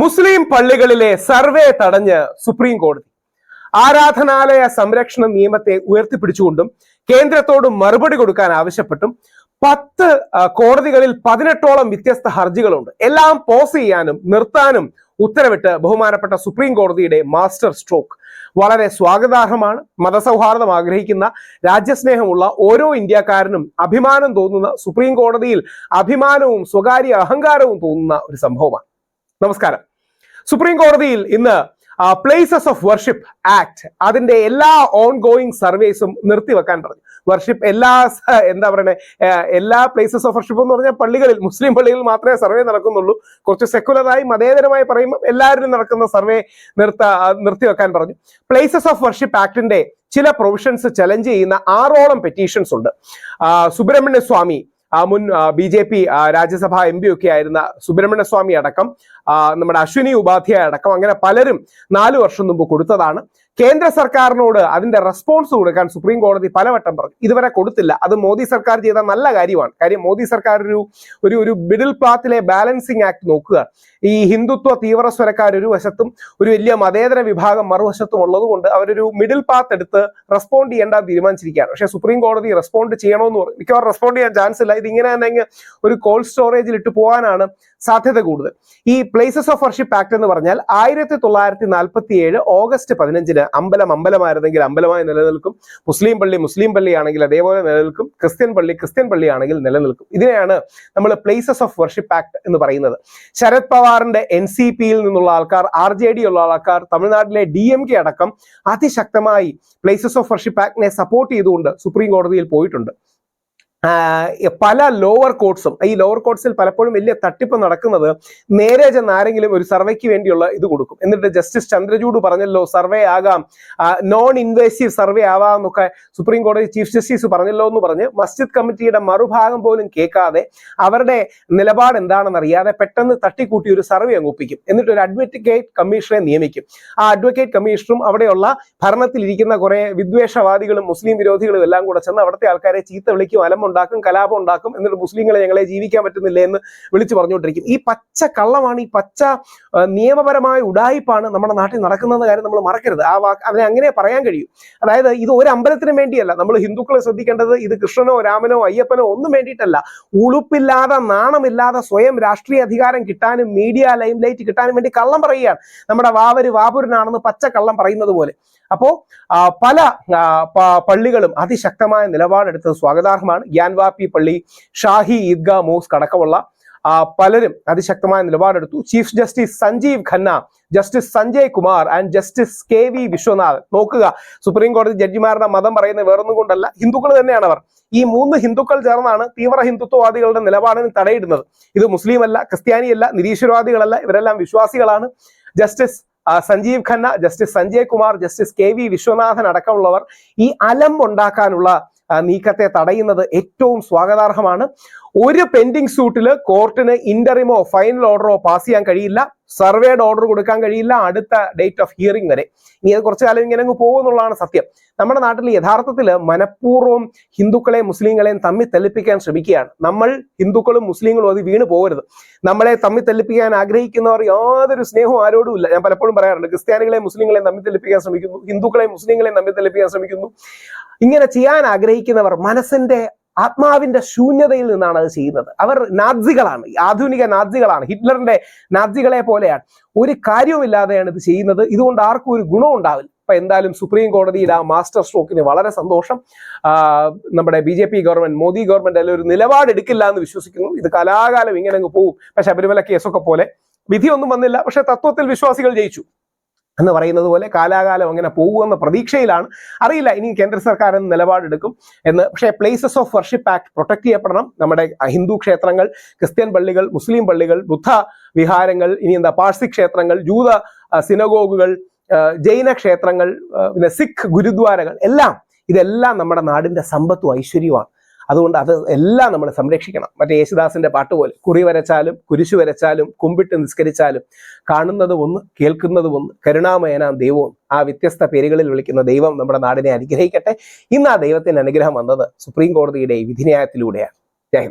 മുസ്ലിം പള്ളികളിലെ survey തടഞ്ഞ് supreme കോടതി. ആരാധനാലയ സംരക്ഷണ നിയമത്തെ ഉയർത്തിപ്പിടിച്ചുകൊണ്ടും കേന്ദ്രത്തോട് മറുപടി കൊടുക്കാൻ ആവശ്യപ്പെട്ടും പത്ത് കോടതികളിൽ പതിനെട്ടോളം വ്യത്യസ്ത ഹർജികളുണ്ട്. എല്ലാം പോസ് ചെയ്യാനും നിർത്താനും ഉത്തരവിട്ട് ബഹുമാനപ്പെട്ട സുപ്രീം കോടതിയുടെ മാസ്റ്റർ സ്ട്രോക്ക്. വളരെ സ്വാഗതാർഹമാണ്. മതസൗഹാർദ്ദം ആഗ്രഹിക്കുന്ന രാജ്യസ്നേഹമുള്ള ഓരോ ഇന്ത്യക്കാരനും അഭിമാനം തോന്നുന്ന സുപ്രീം കോടതിയിൽ അഭിമാനവും സ്വകാര്യ അഹങ്കാരവും തോന്നുന്ന ഒരു സംഭവമാണ്. നമസ്കാരം. സുപ്രീം കോടതിയിൽ ഇന്ന് പ്ലേസസ് ഓഫ് വർഷിപ്പ് ആക്ട് അതിന്റെ എല്ലാ ഓൺ ഗോയിങ് സർവേസും നിർത്തിവെക്കാൻ പറഞ്ഞു. വർഷിപ്പ് എല്ലാ എന്താ പറയണേ എല്ലാ പ്ലേസസ് ഓഫ് വർഷിപ്പ് എന്ന് പറഞ്ഞാൽ പള്ളികളിൽ മുസ്ലിം പള്ളികളിൽ മാത്രമേ സർവേ നടക്കുന്നുള്ളൂ. കുറച്ച് സെക്കുലറായി മതേതരമായി പറയുമ്പോൾ എല്ലാവരും നടക്കുന്ന സർവേ നിർത്ത നിർത്തിവെക്കാൻ പറഞ്ഞു. പ്ലേസസ് ഓഫ് വർഷിപ്പ് ആക്ടിന്റെ ചില പ്രൊവിഷൻസ് ചലഞ്ച് ചെയ്യുന്ന ആറോളം പെറ്റീഷൻസ് ഉണ്ട്. സുബ്രഹ്മണ്യ സ്വാമി മുൻ B J P Rajya Sabha M P ഒക്കെ ആയിരുന്ന സുബ്രഹ്മണ്യ സ്വാമി അടക്കം നമ്മുടെ അശ്വിനി ഉപാധ്യായ അടക്കം അങ്ങനെ പലരും നാലു വർഷം മുമ്പ് കൊടുത്തതാണ്. കേന്ദ്ര സർക്കാരിനോട് അതിന്റെ റെസ്പോൺസ് കൊടുക്കാൻ സുപ്രീം കോടതി പലവട്ടം പറഞ്ഞു. ഇതുവരെ കൊടുത്തില്ല. അത് മോദി സർക്കാർ ചെയ്ത നല്ല കാര്യമാണ്. കാര്യം മോദി സർക്കാർ ഒരു ഒരു ഒരു മിഡിൽ പാത്തിലെ ബാലൻസിങ് ആക്ട് നോക്കുക. ഈ ഹിന്ദുത്വ തീവ്ര സ്വരക്കാർ ഒരു വശത്തും ഒരു വലിയ മതേതര വിഭാഗം മറുവശത്തും ഉള്ളതുകൊണ്ട് അവരൊരു മിഡിൽ പാത്ത് എടുത്ത് റെസ്പോണ്ട് ചെയ്യേണ്ട തീരുമാനിച്ചിരിക്കുകയാണ്. പക്ഷേ സുപ്രീം കോടതി റെസ്പോണ്ട് ചെയ്യണമെന്ന് പറഞ്ഞു മിക്കവാറും റെസ്പോണ്ട് ചെയ്യാൻ ചാൻസ് ഇല്ല. ഇത് ഇങ്ങനെ അങ്ങ് ഒരു കോൾഡ് സ്റ്റോറേജിൽ ഇട്ട് പോകാനാണ് സാധ്യത കൂടുതൽ. ഈ പ്ലേസസ് ഓഫ് വർഷിപ്പ് ആക്ട് എന്ന് പറഞ്ഞാൽ ആയിരത്തി തൊള്ളായിരത്തി നാൽപ്പത്തി ഏഴ് ഓഗസ്റ്റ് പതിനഞ്ചിന് അമ്പലം അമ്പലമായിരുന്നെങ്കിൽ അമ്പലമായി നിലനിൽക്കും. മുസ്ലിം പള്ളി മുസ്ലിം പള്ളിയാണെങ്കിൽ അതേപോലെ നിലനിൽക്കും. ക്രിസ്ത്യൻ പള്ളി ക്രിസ്ത്യൻ പള്ളിയാണെങ്കിൽ നിലനിൽക്കും. ഇതിനെയാണ് നമ്മൾ പ്ലേസസ് ഓഫ് വർഷിപ്പ് ആക്ട് എന്ന് പറയുന്നത്. ശരത് പവാറിന്റെ എൻ സി പിയിൽ നിന്നുള്ള ആൾക്കാർ ആർ ജെ ഡി ഉള്ള ആൾക്കാർ തമിഴ്നാട്ടിലെ ഡി എം കെ അടക്കം അതിശക്തമായി പ്ലേസസ് ഓഫ് വർഷിപ്പ് ആക്ടിനെ സപ്പോർട്ട് ചെയ്തുകൊണ്ട് സുപ്രീം കോടതിയിൽ പോയിട്ടുണ്ട്. പല ലോവർ കോർട്സും ഈ ലോവർ കോർട്സിൽ പലപ്പോഴും വലിയ തട്ടിപ്പ് നടക്കുന്നത് നേരെ ചെന്ന് ആരെങ്കിലും ഒരു സർവേക്ക് വേണ്ടിയുള്ള ഇത് കൊടുക്കും. എന്നിട്ട് ജസ്റ്റിസ് ചന്ദ്രചൂഡ് പറഞ്ഞല്ലോ സർവേ ആകാം. നോൺ ഇൻവേസീവ് സർവേ ആവാം എന്നൊക്കെ സുപ്രീം കോടതി ചീഫ് ജസ്റ്റിസ് പറഞ്ഞല്ലോ എന്ന് പറഞ്ഞ് മസ്ജിദ് കമ്മിറ്റിയുടെ മറുഭാഗം പോലും കേൾക്കാതെ അവരുടെ നിലപാട് എന്താണെന്ന് അറിയാതെ പെട്ടെന്ന് തട്ടിക്കൂട്ടി ഒരു സർവേ അങ്ങ് ഒപ്പിക്കും. എന്നിട്ട് ഒരു അഡ്വക്കേറ്റ് കമ്മീഷനെ നിയമിക്കും. ആ അഡ്വക്കേറ്റ് കമ്മീഷണറും അവിടെയുള്ള ഭരണത്തിലിരിക്കുന്ന കുറെ വിദ്വേഷവാദികളും മുസ്ലിം വിരോധികളും എല്ലാം കൂടെ ചെന്ന് അവിടുത്തെ ആൾക്കാരെ ചീത്ത വിളിക്കും അലമുണ്ടാക്കും കലാപം ഉണ്ടാക്കും എന്നിട്ട് മുസ്ലിങ്ങളെ ഞങ്ങളെ ജീവിക്കാൻ പറ്റുന്നില്ല എന്ന് വിളിച്ചു പറഞ്ഞുകൊണ്ടിരിക്കും. ഈ പച്ച കള്ളമാണ് ഈ പച്ച നിയമപരമായ ഉടായിപ്പാണ് നമ്മുടെ നാട്ടിൽ നടക്കുന്ന കാര്യം നമ്മൾ മറക്കരുത്. ആ വാക്ക് അതിനെ അങ്ങനെ പറയാൻ കഴിയും. അതായത് ഇത് ഒരു അമ്പലത്തിനും വേണ്ടിയല്ല. നമ്മൾ ഹിന്ദുക്കളെ ശ്രദ്ധിക്കേണ്ടത് ഇത് കൃഷ്ണനോ രാമനോ അയ്യപ്പനോ ഒന്നും വേണ്ടിയിട്ടല്ല. ഉളുപ്പില്ലാതെ നാണമില്ലാതെ സ്വയം രാഷ്ട്രീയ അധികാരം കിട്ടാനും മീഡിയ ലൈം ലൈറ്റ് കിട്ടാനും വേണ്ടി കള്ളം പറയുകയാണ് നമ്മുടെ വാവര് വാപുരനാണെന്ന് പച്ച കള്ളം പറയുന്നത് പോലെ. അപ്പോ പല പള്ളികളും അതിശക്തമായ നിലപാടെടുത്തത് സ്വാഗതാർഹമാണ്. ഗ്യാൻവാപ്പി പള്ളി ഷാഹി ഈദ്ഗാ മോസ്ക് അടക്കമുള്ള പലരും അതിശക്തമായ നിലപാടെടുത്തു. Chief justice Sanjiv Khanna justice Sanjay Kumar and justice K V Vishwanath. നോക്കുക സുപ്രീം കോടതി ജഡ്ജിമാരുടെ മതം പറയുന്നത് വേറൊന്നും കൊണ്ടല്ല ഹിന്ദുക്കൾ തന്നെയാണ് അവർ. ഈ മൂന്ന് ഹിന്ദുക്കൾ ചേർന്നാണ് തീവ്ര ഹിന്ദുത്വവാദികളുടെ നിലപാടിന് തടയിടുന്നത്. ഇത് മുസ്ലിം അല്ല ക്രിസ്ത്യാനിയല്ല നിരീശ്വരവാദികളല്ല ഇവരെല്ലാം വിശ്വാസികളാണ്. Justice Sanjiv Khanna justice Sanjay Kumar justice K V Viswanathan അടക്കമുള്ളവർ ഈ അലം ഉണ്ടാക്കാനുള്ള നീക്കത്തെ തടയുന്നത് ഏറ്റവും സ്വാഗതാർഹമാണ്. ഒരു പെൻഡിങ് സൂട്ടിൽ കോർട്ടിന് ഇന്ററിമോ ഫൈനൽ ഓർഡറോ പാസ് ചെയ്യാൻ കഴിയില്ല. സർവേഡ് ഓർഡർ കൊടുക്കാൻ കഴിയില്ല. അടുത്ത ഡേറ്റ് ഓഫ് ഹിയറിംഗ് വരെ. ഇനി അത് കുറച്ചു കാലം ഇങ്ങനെ അങ്ങ് പോകുമെന്നുള്ളതാണ് സത്യം. നമ്മുടെ നാട്ടിൽ യഥാർത്ഥത്തിൽ മനഃപൂർവം ഹിന്ദുക്കളെ മുസ്ലിങ്ങളെയും തമ്മിൽ തെല്ലിപ്പിക്കാൻ ശ്രമിക്കുകയാണ്. നമ്മൾ ഹിന്ദുക്കളും മുസ്ലിങ്ങളും അത് വീണ് പോകരുത്. നമ്മളെ തമ്മിൽ തെല്ലിപ്പിക്കാൻ ആഗ്രഹിക്കുന്നവർ യാതൊരു സ്നേഹവും ആരോടും ഇല്ല. ഞാൻ പലപ്പോഴും പറയാറുണ്ട് ക്രിസ്ത്യാനികളെ മുസ്ലിങ്ങളെയും തമ്മിൽ തെല്ലിപ്പിക്കാൻ ശ്രമിക്കുന്നു ഹിന്ദുക്കളെ മുസ്ലിങ്ങളെയും തമ്മിൽ തെല്ലിപ്പിക്കാൻ ശ്രമിക്കുന്നു. ഇങ്ങനെ ചെയ്യാൻ ആഗ്രഹിക്കുന്നവർ മനസ്സിന്റെ ആത്മാവിന്റെ ശൂന്യതയിൽ നിന്നാണ് അത് ചെയ്യുന്നത്. അവർ നാദ്സികളാണ് ആധുനിക നാദ്സികളാണ് ഹിറ്റ്ലറിന്റെ നാദ്സികളെ പോലെയാണ്. ഒരു കാര്യവുമില്ലാതെയാണ് ഇത് ചെയ്യുന്നത്. ഇതുകൊണ്ട് ആർക്കും ഒരു ഗുണം ഉണ്ടാവില്ല. അപ്പൊ എന്തായാലും സുപ്രീം കോടതിയുടെ ആ മാസ്റ്റർ സ്ട്രോക്കിന് വളരെ സന്തോഷം. നമ്മുടെ B J P government Modi government അതിൽ ഒരു നിലപാട് എടുക്കില്ല എന്ന് വിശ്വസിക്കുന്നു. ഇത് കലാകാലം ഇങ്ങനെ അങ്ങ് പോകും ശബരിമല കേസൊക്കെ പോലെ വിധിയൊന്നും വന്നില്ല. പക്ഷെ തത്വത്തിൽ വിശ്വാസികൾ ജയിച്ചു. എന്ന് പറയുന്നത് പോലെ കാലാകാലം അങ്ങനെ പോകുമെന്ന പ്രതീക്ഷയിലാണ്. അറിയില്ല ഇനി കേന്ദ്ര സർക്കാർ എന്ന് നിലപാടെടുക്കും എന്ന്. പക്ഷേ places of worship act protect ചെയ്യപ്പെടണം. നമ്മുടെ ഹിന്ദു ക്ഷേത്രങ്ങൾ ക്രിസ്ത്യൻ പള്ളികൾ മുസ്ലിം പള്ളികൾ ബുദ്ധ വിഹാരങ്ങൾ ഇനി എന്താ പാഴ്സി ക്ഷേത്രങ്ങൾ ജൂത സിനഗോഗുകൾ ജൈന ക്ഷേത്രങ്ങൾ പിന്നെ സിഖ് ഗുരുദ്വാരകൾ എല്ലാം. ഇതെല്ലാം നമ്മുടെ നാടിന്റെ സമ്പത്തും ഐശ്വര്യവുമാണ്. അതുകൊണ്ട് അത് എല്ലാം നമ്മൾ സംരക്ഷിക്കണം. മറ്റേ യേശുദാസിന്റെ പാട്ട് പോലെ കുറി വരച്ചാലും കുരിശു വരച്ചാലും കുമ്പിട്ട് നിസ്കരിച്ചാലും കാണുന്നത് ഒന്ന് കേൾക്കുന്നത് ഒന്ന് കരുണാമയനാം ദൈവവും ആ വ്യത്യസ്ത പേരുകളിൽ വിളിക്കുന്ന ദൈവം നമ്മുടെ നാടിനെ അനുഗ്രഹിക്കട്ടെ. ഇന്ന് ആ ദൈവത്തിന്റെ അനുഗ്രഹം വന്നത് സുപ്രീം കോടതിയുടെ വിധിന്യായത്തിലൂടെയാണ്. ജയ